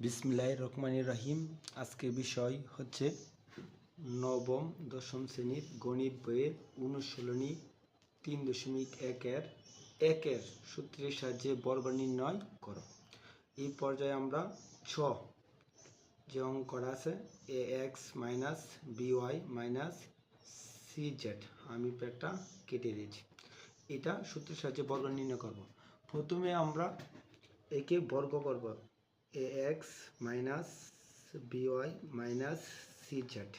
বিসমিল্লাহ রহমানির রহিম। আজকের বিষয় হচ্ছে নবম, দশম শ্রেণির গণিত বইয়ের অনুশীলনী তিন দশমিক একের একের সূত্রের সাহায্যে বর্গ নির্ণয় করো। এই পর্যায়ে আমরা ছ যে অঙ্কটা আছে, A X minus B Y minus C Z, আমি পেটটা কেটে দিয়েছি। এটা সূত্রের সাহায্যে বর্গ নির্ণয় করব। প্রথমে আমরা একে বর্গ করব। A X minus B Y minus C Z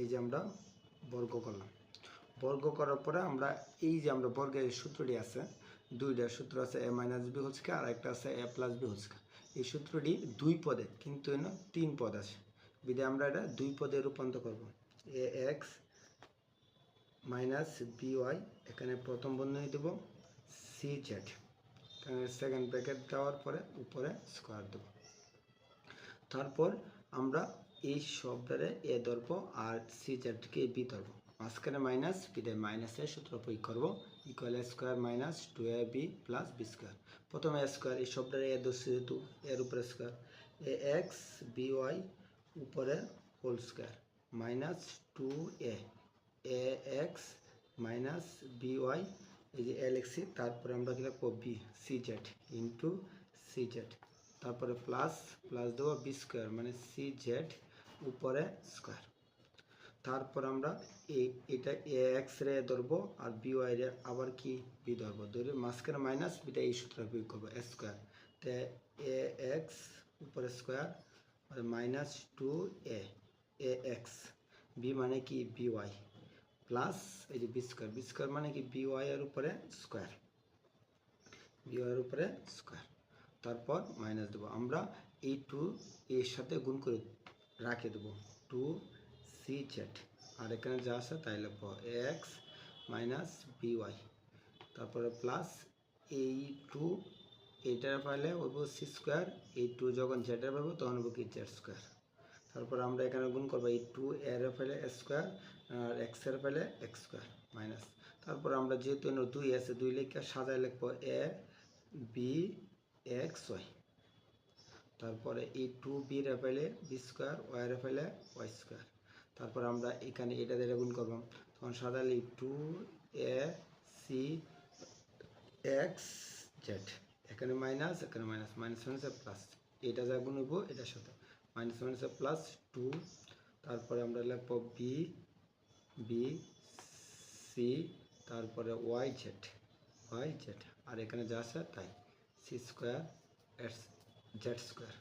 এই যে আমরা বর্গ করলাম। বর্গ করার পরে আমরা এই যে আমরা বর্গের সূত্রটি আছে, দুইটা সূত্র আছে এ মাইনাস বি স্কয়ার আর একটা আছে এ প্লাস বি হোল এই সূত্রটি দুই পদে, কিন্তু এনে তিন পদ আছে। বিধে আমরা এটা দুই পদে রূপান্তর করব। এ এক্স মাইনাস বিওয়াই এখানে প্রথম বন্ধনী দেব সি জেড সেকেন্ড ব্র্যাকেট দেওয়ার পরে উপরে স্কোয়ার দেব। তারপর আমরা এই শব্দরে এ ধরবো আর সি জেডকে বি ধরবো। মাঝখানে মাইনাস বিদে মাইনাসের সূত্র প্রয়োগ করব। Equal square minus two A B plus B square প্রথমে স্কোয়ার এই শব্দরে এ দোষ যেহেতু, এর উপরে square A X B Y উপরে whole square minus two A X minus B Y এই যে এ লিখছি তারপরে আমরা কি লিখব B C Z into C Z তারপরে প্লাস প্লাস দেবো বি স্কোয়ার মানে সি জেড উপরে স্কোয়ার তারপর আমরা এটা এ এক্স রে ধরবো আর বি ওয়াই রে আবার কি? বি ধরবো। ধরে মাঝখানে মাইনাস বিটা এই সূত্র প্রয়োগ করব স্কোয়ার তে এ এক্স উপরে square minus two A A X B মানে কি? বি ওয়াই প্লাস এই যে বি স্কোয়ার বি স্কোয়ার মানে কি? বি ওয়াই এর উপরে স্কোয়ার বি এর উপরে স্কোয়ার তারপর মাইনাস দেবো। আমরা এই টু এর সাথে গুণ করে রাখে দেবো। টু সি জেড আর এখানে যা আছে তাই লিখব। এক্স মাইনাস বি ওয়াই তারপরে প্লাস এই টু এইটার পাইলে হইব সি স্কোয়ার এই টু যখন জেডের পাবো তখন হইব কি? জেড স্কোয়ার তারপর আমরা এখানে গুণ করব এই টু এর ফেলে স্কোয়ার আর এক্সের ফেলে এক্স স্কোয়ার মাইনাস তারপর আমরা যেহেতু দুই আছে, দুই লিখে সাজায় লিখব এ বি এক্স ওয়াই তারপরে এই টু বি ফেলে বি স্কোয়ার ওয়াই ফেলে ওয়াই স্কোয়ার তারপর আমরা এখানে এটা দিয়ে গুণ করব। তখন সাজালে two A C X Z এখানে মাইনাস এখানে মাইনাস মাইনাস মাইনাসে প্লাস এটা যা গুণ হইব এটার সাথে। মাইনাস মাইনাসে প্লাস টু তারপরে আমরা লিখব বি বি সি তারপরে ওয়াই জেড ওয়াই জেড আর এখানে যা আছে তাই C square S Z square